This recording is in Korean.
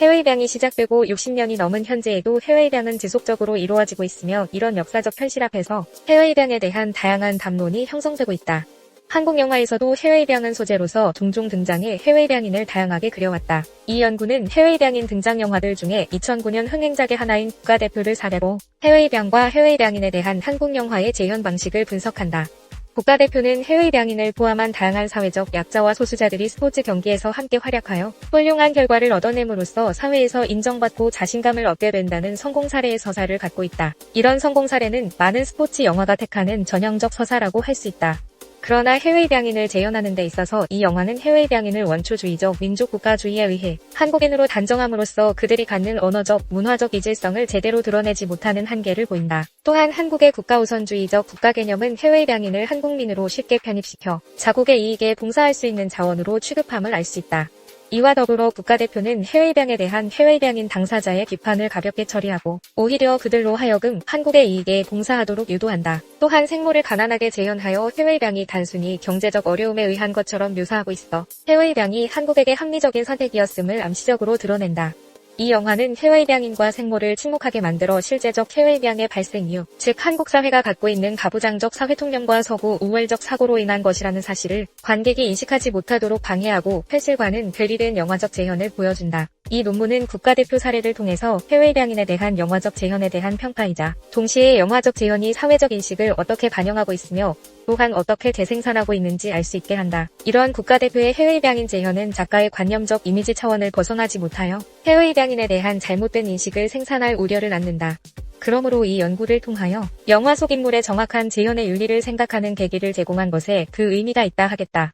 해외 입양이 시작되고 60년이 넘은 현재에도 해외 입양은 지속적으로 이루어지고 있으며 이런 역사적 현실 앞에서 해외 입양에 대한 다양한 담론이 형성되고 있다. 한국 영화에서도 해외 입양은 소재로서 종종 등장해 해외 입양인을 다양하게 그려왔다. 이 연구는 해외 입양인 등장 영화들 중에 2009년 흥행작의 하나인 국가대표를 사례로 해외 입양과 해외 입양인에 대한 한국 영화의 재현 방식을 분석한다. 국가대표는 해외 입양인을 포함한 다양한 사회적 약자와 소수자들이 스포츠 경기에서 함께 활약하여 훌륭한 결과를 얻어냄으로써 사회에서 인정받고 자신감을 얻게 된다는 성공 사례의 서사를 갖고 있다. 이런 성공 사례는 많은 스포츠 영화가 택하는 전형적 서사라고 할 수 있다. 그러나 해외 입양인을 재현하는 데 있어서 이 영화는 해외 입양인을 원초주의적 민족국가주의에 의해 한국인으로 단정함으로써 그들이 갖는 언어적, 문화적 이질성을 제대로 드러내지 못하는 한계를 보인다. 또한 한국의 국가우선주의적 국가 개념은 해외 입양인을 한국민으로 쉽게 편입시켜 자국의 이익에 봉사할 수 있는 자원으로 취급함을 알 수 있다. 이와 더불어 국가대표는 해외 입양에 대한 해외 입양인 당사자의 비판을 가볍게 처리하고 오히려 그들로 하여금 한국의 이익에 봉사하도록 유도한다. 또한 생모를 가난하게 재현하여 해외 입양이 단순히 경제적 어려움에 의한 것처럼 묘사하고 있어 해외 입양이 한국에게 합리적인 선택이었음을 암시적으로 드러낸다. 이 영화는 해외 입양인과 생모를 침묵하게 만들어 실제적 해외 입양의 발생 이유, 즉 한국 사회가 갖고 있는 가부장적 사회 통념과 서구 우월적 사고로 인한 것이라는 사실을 관객이 인식하지 못하도록 방해하고 현실과는 괴리된 영화적 재현을 보여준다. 이 논문은 국가대표 사례를 통해서 해외 입양인에 대한 영화적 재현에 대한 평가이자 동시에 영화적 재현이 사회적 인식을 어떻게 반영하고 있으며 또한 어떻게 재생산하고 있는지 알 수 있게 한다. 이러한 국가대표의 해외 입양인 재현은 작가의 관념적 이미지 차원을 벗어나지 못하여 해외 입양인에 대한 잘못된 인식을 생산할 우려를 낳는다. 그러므로 이 연구를 통하여 영화 속 인물의 정확한 재현의 윤리를 생각하는 계기를 제공한 것에 그 의미가 있다 하겠다.